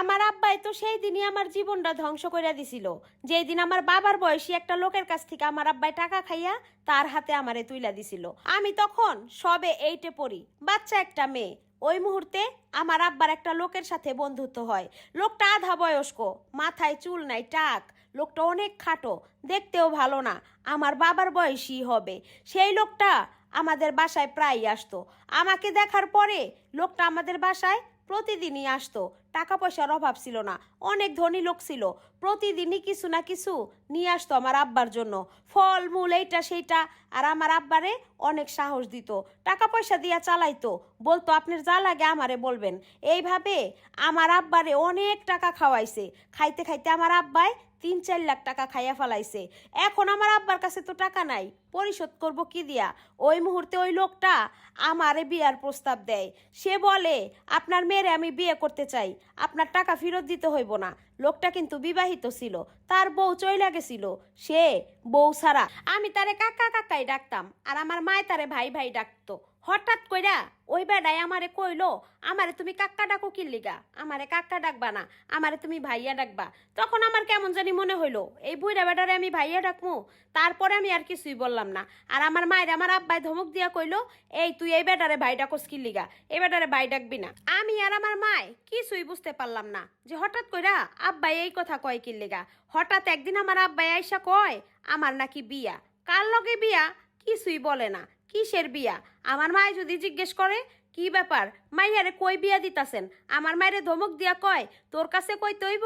আমার আব্বাই তো সেই দিনই আমার জীবনটা ধ্বংস করে দিছিল। যেই দিন আমার বাবার বয়সী একটা লোকের কাছ থেকে আমার আব্বাই টাকা খাইয়া তার হাতে আমারে তুইলা দিছিল। আমি তখন সবে এইটে পড়ি, বাচ্চা একটা মেয়ে। ওই মুহূর্তে আমার আব্বার একটা লোকের সাথে বন্ধুত্ব হয়। লোকটা আধা বয়স্ক, মাথায় চুল নাই, টাক। লোকটা অনেক খাটো, দেখতেও ভালো না, আমার বাবার বয়সী হবে। সেই লোকটা আমাদের বাসায় প্রায়ই আসতো। আমাকে দেখার পরে লোকটা আমাদের বাসায় প্রতিদিনই আসতো। টাকা পয়সার অভাব ছিল না। অনেক ধনী লোক ছিল। প্রতিদিনই কিছু না কিছু নিয়ে আসতো আমার আব্বার জন্য। ফল, মূল এইটা, সেইটা। আর আমার আব্বারে অনেক সাহস দিত। টাকা পয়সা দিয়া চালাইতো। বলতো, আপনার যা লাগে আমারে বলবেন। এইভাবে আমার আব্বারে অনেক টাকা খাওয়াইছে। খাইতে খাইতে আমার আব্বাই তিন চার লাখ টাকা খাইয়া ফেলাইছে। এখন আমার আব্বার কাছে তো টাকা নাই। পরিশোধ করব কি দিয়া? ওই মুহূর্তে ওই লোকটা আমারে বিয়ার প্রস্তাব দেয়। সে বলে, আপনার মেয়েরে আমি বিয়ে করতে চাই। আপনার টাকা ফেরত দিতে হইব না। লোকটা কিন্তু বিবাহিত ছিল। তার বউ চইলা গেছিল। সে বউ ছাড়া। আমি তারে কাকা কাকাই ডাকতাম। আর আমার মায় তারে ভাই ভাই ডাকতো। হঠাৎ কইরা ওই বেড়ায় আমারে কইলো, আমারে তুমি কাক্কা ডাকো কি লিগা? আমারে কাক্কা ডাকবা না, আমারে তুমি ভাইয়া ডাকবা। তখন আমার কেমন জানি মনে হইল, এই বুইরা বেটারে আমি ভাইয়া ডাকমু, তারপরে আমি আর কিছুই বললাম না। আর আমার মায়ের আমার আব্বাই ধমক দিয়া কইলো, এই তুই এই বেটারে ভাই ডাকস কি লিগা? এই বেটারে ভাই ডাকবি না। আমি আর আমার মায় কিছুই বুঝতে পারলাম না যে হঠাৎ কইরা আব্বাই এই কথা কয় কি লিগা। হঠাৎ একদিন আমার আব্বাই আইসা কয়, আমার নাকি বিয়া। কার লগে বিয়া? কিছুই বলে না। কিসের বিয়া? আমার মায়ে যদি জিজ্ঞেস করে, কি ব্যাপার? মাইয়ারে কই বিয়া দিতাছেন? আমার মায়েরে ধমক দিয়া কয়, তোর কাছে কই তৈব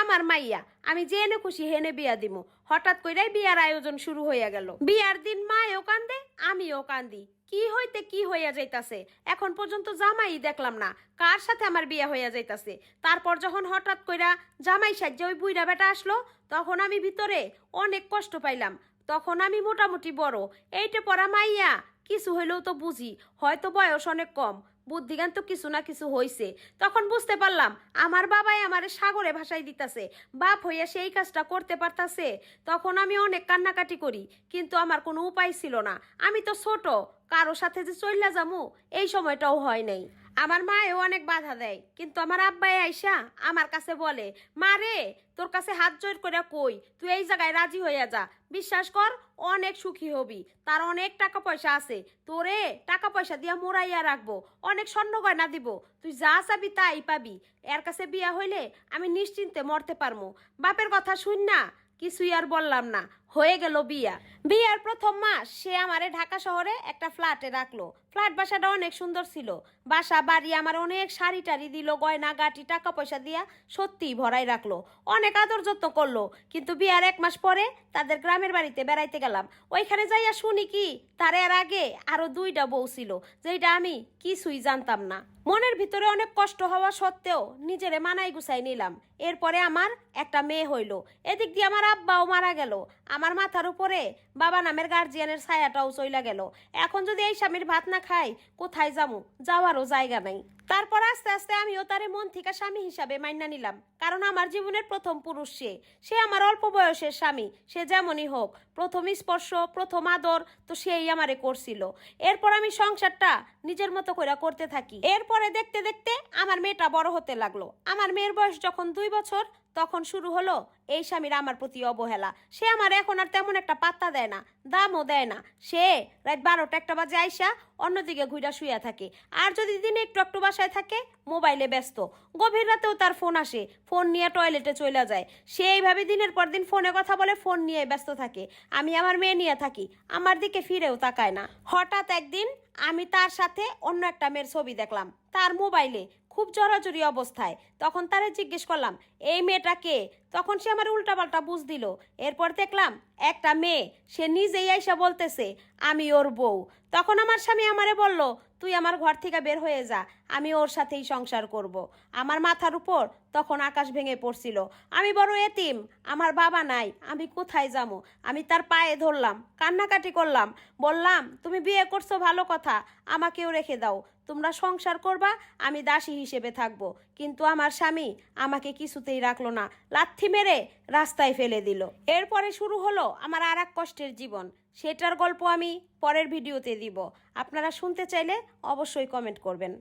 আমার মাইয়া। আমি জেনে খুশি হেনে বিয়া দিমু। হঠাৎ কইরাই বিয়ার আয়োজন শুরু হইয়া গেল। বিয়ার দিন মায়ও কান্দে, আমিও কান্দি। কি হইতে কি হইয়া যাইতাছে? এখন পর্যন্ত জামাই দেখলাম না, কার সাথে আমার বিয়া হইয়া যাইতাছে? তারপর যখন হঠাৎ কইরা জামাই সাজ্জা ওই বুইরা বেটা আসলো, তখন আমি ভিতরে অনেক কষ্ট পাইলাম। তখন আমি মোটামুটি বড়। এইটা পড়া মাইয়া। কিছু হইলেও তো বুঝি। হয়তো বয়স অনেক কম। বুদ্ধিজ্ঞান তো কিছু না কিছু হইছে। তখন বুঝতে পারলাম, আমার বাবাই আমারে সাগরে ভাসাই দিতাছে। বাপ হইয়া সেই কাজটা করতে পারতাছে। তখন আমি অনেক কান্নাকাটি করি, কিন্তু আমার কোনো উপায় ছিল না। আমি তো ছোট, কারও সাথে যে চইলা যামু, এই সময়টাও হয় নাই। আমার মায়েও অনেক বাধা দেয়, কিন্তু আমার আব্বাই আইসা আমার কাছে বলে, মা রে, তোর কাছে হাত জোর করে কই? তুই এই জায়গায় রাজি হইয়া যা। বিশ্বাস কর, অনেক সুখী হবি। তার অনেক টাকা পয়সা আছে। তোরে টাকা পয়সা দিয়া মোড়াইয়া রাখব। অনেক স্বর্ণ গয়না দিব। তুই যা চাবি তাই পাবি। এর কাছে বিয়া হইলে আমি নিশ্চিন্তে মরতে পারমু। বাপের কথা শুন না, কিছুই আর বললাম না। হয়ে গেল বিয়া। বিয়ার প্রথম মাস সে আমারে ঢাকা শহরে একটা ফ্ল্যাটে রাখল। ফ্ল্যাট বাসাটা অনেক সুন্দর ছিল। বাসা, বাড়ি আমার অনেক শাড়ি টাড়ি দিল, গয়না, গাটি, টাকা পয়সা দিয়া সত্যিই ভরাই রাখল। অনেক আদর যত্ন করল। কিন্তু বিয়ার এক মাস পরে তাদের গ্রামের বাড়িতে বেড়াইতে গেলাম। ওইখানে যাইয়া শুনি কি, তার এর আগে আরও দুইটা বউ ছিল যেটা আমি কিছুই জানতাম না। মনের ভিতরে অনেক কষ্ট হওয়া সত্ত্বেও নিজেরে মানাই গুছাই নিলাম। এরপরে আমার একটা মেয়ে হইল। এদিক দিয়ে আমার আব্বাও মারা গেল। আমার মাথার উপরে। বাবা নামের গার্জিয়ানের ছায়াটাও চইলা গেল। এখন যদি এই স্বামীর ভাত না খাই, কোথায় যামু? যাওয়ারও জায়গা নাই। তারপর আস্তে আস্তে আমিও তারে মন থেকে স্বামী হিসাবে মাইনা নিলাম। কারণ আমার জীবনের প্রথম পুরুষ সে। সে আমার অল্প বয়সের স্বামী। সে যেমনই হোক, প্রথম স্পর্শ, প্রথম আদর, তো সেই আমারে করছিল। এরপর আমি সংসারটা নিজের মতো করে করতে থাকি। এরপরে দেখতে দেখতে আমার মেয়েটা বড় হতে লাগল। আমার মেয়ের বয়স যখন দুই বছর, তখন শুরু হলো এই স্বামীর আমার প্রতি অবহেলা। সে আমার এখন আর তেমন একটা পাত্তা দেয় না। দামও দেয় না। সে রাত বারোটা একটা বাজে আইসা অন্যদিকে ঘুরা শুয়ে থাকে। আর যদি দিনে একটু একটু বাসায় থাকে, মোবাইলে ব্যস্ত। গভীর রাতেও তার ফোন আসে। ফোন নিয়ে টয়লেটে চলে যায়। সে এইভাবে দিনের পর দিন ফোনে কথা বলে, ফোন নিয়ে ব্যস্ত থাকে। আমি আমার মেয়ে নিয়ে থাকি। আমার দিকে ফিরেও তাকায় না। হঠাৎ একদিন আমি তার সাথে অন্য একটা মেয়ের ছবি দেখলাম। তার মোবাইলে খুব জড়াজড়ি অবস্থায়। তখন তারে জিজ্ঞেস করলাম, এই মেয়েটা কে? তখন সে আমার উল্টাপাল্টা বুঝ দিল। এরপর দেখলাম, একটা মেয়ে। সে নিজেই আইসা বলতেছে আমি ওর বউ। তখন আমার স্বামী আমারে বলল তুই আমার ঘর থেকে বের হয়ে যা, আমি ওর সাথেই সংসার করব। আমার মাথার উপর তখন আকাশ ভেঙে পড়ছিল। আমি বড় এতিম, আমার বাবা নাই, আমি কোথায় যাব? আমি তার পায়ে ধরলাম, কান্নাকাটি করলাম, বললাম, তুমি বিয়ে করছ, ভালো কথা, আমাকেও রেখে দাও। তোমরা সংসার করবা, আমি দাসী হিসেবে থাকব। কিন্তু আমার স্বামী আমাকে কিছুতেই রাখল না। লাথি মেরে রাস্তায় ফেলে দিল। এরপরে শুরু হলো আমার আর এক কষ্টের জীবন। সেটার গল্প আমি পরের ভিডিওতে দিব। আপনারা শুনতে চাইলে অবশ্যই কমেন্ট করবেন।